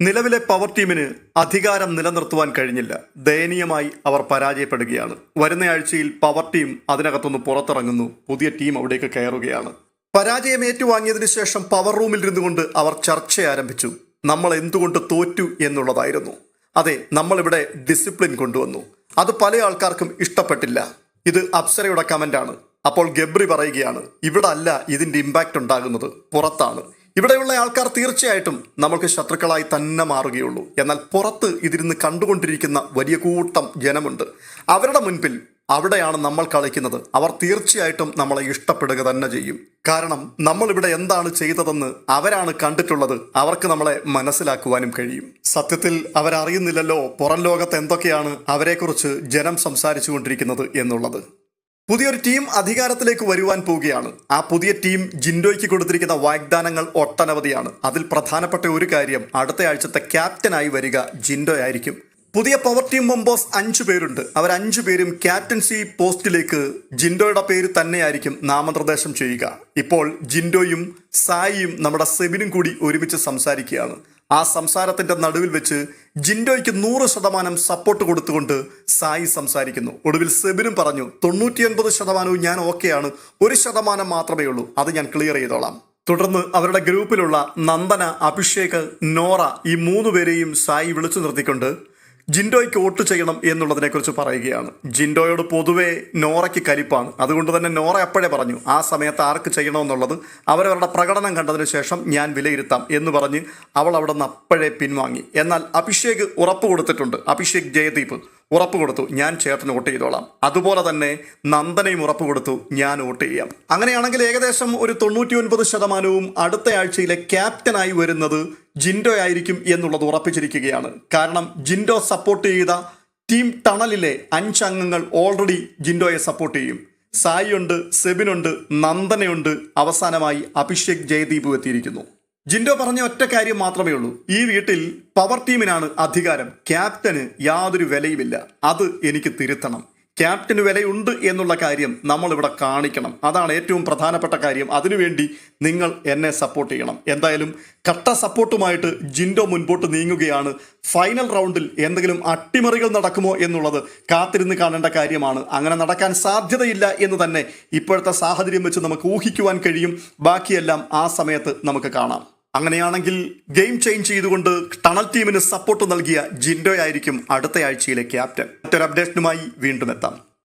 നിലവിലെ പവർ ടീമിന് അധികാരം നിലനിർത്തുവാൻ കഴിഞ്ഞില്ല. ദയനീയമായി അവർ പരാജയപ്പെടുകയാണ്. വരുന്ന ആഴ്ചയിൽ പവർ ടീം അതിനകത്തുനിന്ന് പുറത്തിറങ്ങുന്നു. പുതിയ ടീം അവിടേക്ക് കയറുകയാണ്. പരാജയം ഏറ്റുവാങ്ങിയതിനു ശേഷം പവർ റൂമിൽ ഇരുന്നുകൊണ്ട് അവർ ചർച്ച ആരംഭിച്ചു. നമ്മൾ എന്തുകൊണ്ട് തോറ്റു എന്നുള്ളതായിരുന്നു. അതെ നമ്മളിവിടെ ഡിസിപ്ലിൻ കൊണ്ടുവന്നു. അത് പല ആൾക്കാർക്കും ഇഷ്ടപ്പെട്ടില്ല. ഇത് അപ്സരയുടെ കമന്റാണ് അപ്പോൾ ഗബ്രി പറയുകയാണ് ഇവിടെ അല്ല ഇതിന്റെ ഇമ്പാക്റ്റ് ഉണ്ടാകുന്നത്. പുറത്താണ്. ഇവിടെയുള്ള ആൾക്കാർ തീർച്ചയായിട്ടും നമുക്ക് ശത്രുക്കളായി തന്നെ മാറുകയുള്ളൂ. എന്നാൽ പുറത്ത് ഇതിരുന്ന് കണ്ടുകൊണ്ടിരിക്കുന്ന വലിയ കൂട്ടം ജനമുണ്ട്. അവരുടെ മുൻപിൽ അവിടെയാണ് നമ്മൾ കളിക്കുന്നത്. അവർ തീർച്ചയായിട്ടും നമ്മളെ ഇഷ്ടപ്പെടുക തന്നെ ചെയ്യും. കാരണം നമ്മളിവിടെ എന്താണ് ചെയ്തതെന്ന് അവരാണ് കണ്ടിട്ടുള്ളത്. അവർക്ക് നമ്മളെ മനസ്സിലാക്കുവാനും കഴിയും. സത്യത്തിൽ അവരറിയുന്നില്ലല്ലോ പുറം ലോകത്ത് എന്തൊക്കെയാണ് അവരെക്കുറിച്ച് ജനം സംസാരിച്ചു കൊണ്ടിരിക്കുന്നത് എന്നുള്ളത്. പുതിയൊരു ടീം അധികാരത്തിലേക്ക് വരുവാൻ പോവുകയാണ്. ആ പുതിയ ടീം ജിൻഡോയ്ക്ക് കൊടുത്തിരിക്കുന്ന വാഗ്ദാനങ്ങൾ ഒട്ടനവധിയാണ്. അതിൽ പ്രധാനപ്പെട്ട ഒരു കാര്യം അടുത്ത ആഴ്ചത്തെ ക്യാപ്റ്റനായി വരിക ജിൻഡോ ആയിരിക്കും. പുതിയ പവർ ടീം മെമ്പേഴ്സ് അഞ്ചു പേരുണ്ട്. അവർ അഞ്ചു പേരും ക്യാപ്റ്റൻസി പോസ്റ്റിലേക്ക് ജിൻഡോയുടെ പേര് തന്നെയായിരിക്കും നാമനിർദ്ദേശം ചെയ്യുക. ഇപ്പോൾ ജിൻഡോയും സായിയും നമ്മുടെ സെബിനും കൂടി ഒരുമിച്ച് സംസാരിക്കുകയാണ്. ആ സംസാരത്തിന്റെ നടുവിൽ വെച്ച് ജിൻഡോയ്ക്ക് നൂറ് ശതമാനം സപ്പോർട്ട് കൊടുത്തുകൊണ്ട് സായി സംസാരിക്കുന്നു. ഒടുവിൽ സെബിനും പറഞ്ഞു തൊണ്ണൂറ്റിയൊൻപത് ശതമാനവും ഞാൻ ഓക്കെയാണ് ഒരു ശതമാനം മാത്രമേ ഉള്ളൂ. അത് ഞാൻ ക്ലിയർ ചെയ്തോളാം. തുടർന്ന് അവരുടെ ഗ്രൂപ്പിലുള്ള നന്ദന അഭിഷേക് നോറ ഈ മൂന്ന് പേരെയും സായി വിളിച്ചു നിർത്തിക്കൊണ്ട് ജിൻഡോയ്ക്ക് വോട്ട് ചെയ്യണം എന്നുള്ളതിനെക്കുറിച്ച് പറയുകയാണ്. ജിൻഡോയോട് പൊതുവേ നോറയ്ക്ക് കലിപ്പാണ്. അതുകൊണ്ട് തന്നെ നോറ അപ്പോഴേ പറഞ്ഞു ആ സമയത്ത് ആർക്ക് ചെയ്യണമെന്നുള്ളത് അവരവരുടെ പ്രകടനം കണ്ടതിന് ശേഷം ഞാൻ വിലയിരുത്താം എന്ന് പറഞ്ഞ് അവൾ അവിടെ നിന്ന് അപ്പോഴേ പിൻവാങ്ങി. എന്നാൽ അഭിഷേക് ഉറപ്പ് കൊടുത്തിട്ടുണ്ട്. അഭിഷേക് ജയദീപ് ഉറപ്പ് കൊടുത്തു ഞാൻ ചേട്ടന് വോട്ട് ചെയ്തോളാം. അതുപോലെ തന്നെ നന്ദനയും ഉറപ്പ് കൊടുത്തു ഞാൻ വോട്ട് ചെയ്യാം. അങ്ങനെയാണെങ്കിൽ ഏകദേശം ഒരു തൊണ്ണൂറ്റി ഒൻപത് ശതമാനവും അടുത്ത ആഴ്ചയിലെ ക്യാപ്റ്റനായി വരുന്നത് ജിൻഡോ ആയിരിക്കും എന്നുള്ളത് ഉറപ്പിച്ചിരിക്കുകയാണ്. കാരണം ജിൻഡോ സപ്പോർട്ട് ചെയ്ത ടീം ടണലിലെ അഞ്ചംഗങ്ങൾ ഓൾറെഡി ജിൻഡോയെ സപ്പോർട്ട് ചെയ്യും. സായി ഉണ്ട് സെബിനുണ്ട് നന്ദനയുണ്ട് അവസാനമായി അഭിഷേക് ജയദീപ് എത്തിയിരിക്കുന്നു. ജിൻഡോ പറഞ്ഞ ഒറ്റ കാര്യം മാത്രമേ ഉള്ളൂ. ഈ വീട്ടിൽ പവർ ടീമിനാണ് അധികാരം. ക്യാപ്റ്റന് യാതൊരു വിലയുമില്ല. അത് എനിക്ക് തിരുത്തണം. ക്യാപ്റ്റന് വിലയുണ്ട് എന്നുള്ള കാര്യം നമ്മൾ ഇവിടെ കാണിക്കണം. അതാണ് ഏറ്റവും പ്രധാനപ്പെട്ട കാര്യം. അതിനുവേണ്ടി നിങ്ങൾ എന്നെ സപ്പോർട്ട് ചെയ്യണം. എന്തായാലും കട്ട സപ്പോർട്ടുമായിട്ട് ജിൻഡോ മുൻപോട്ട് നീങ്ങുകയാണ്. ഫൈനൽ റൗണ്ടിൽ എന്തെങ്കിലും അട്ടിമറികൾ നടക്കുമോ എന്നുള്ളത് കാത്തിരുന്ന് കാണേണ്ട കാര്യമാണ്. അങ്ങനെ നടക്കാൻ സാധ്യതയില്ല എന്ന് തന്നെ ഇപ്പോഴത്തെ സാഹചര്യം വെച്ച് നമുക്ക് ഊഹിക്കുവാൻ കഴിയും. ബാക്കിയെല്ലാം ആ സമയത്ത് നമുക്ക് കാണാം. അങ്ങനെയാണെങ്കിൽ ഗെയിം ചേഞ്ച് ചെയ്തുകൊണ്ട് ടണൽ ടീമിന് സപ്പോർട്ട് നൽകിയ ജിൻഡോ ആയിരിക്കും അടുത്ത ആഴ്ചയിലെ ക്യാപ്റ്റൻ. മറ്റൊരു അപ്ഡേഷനുമായി വീണ്ടും എത്താം.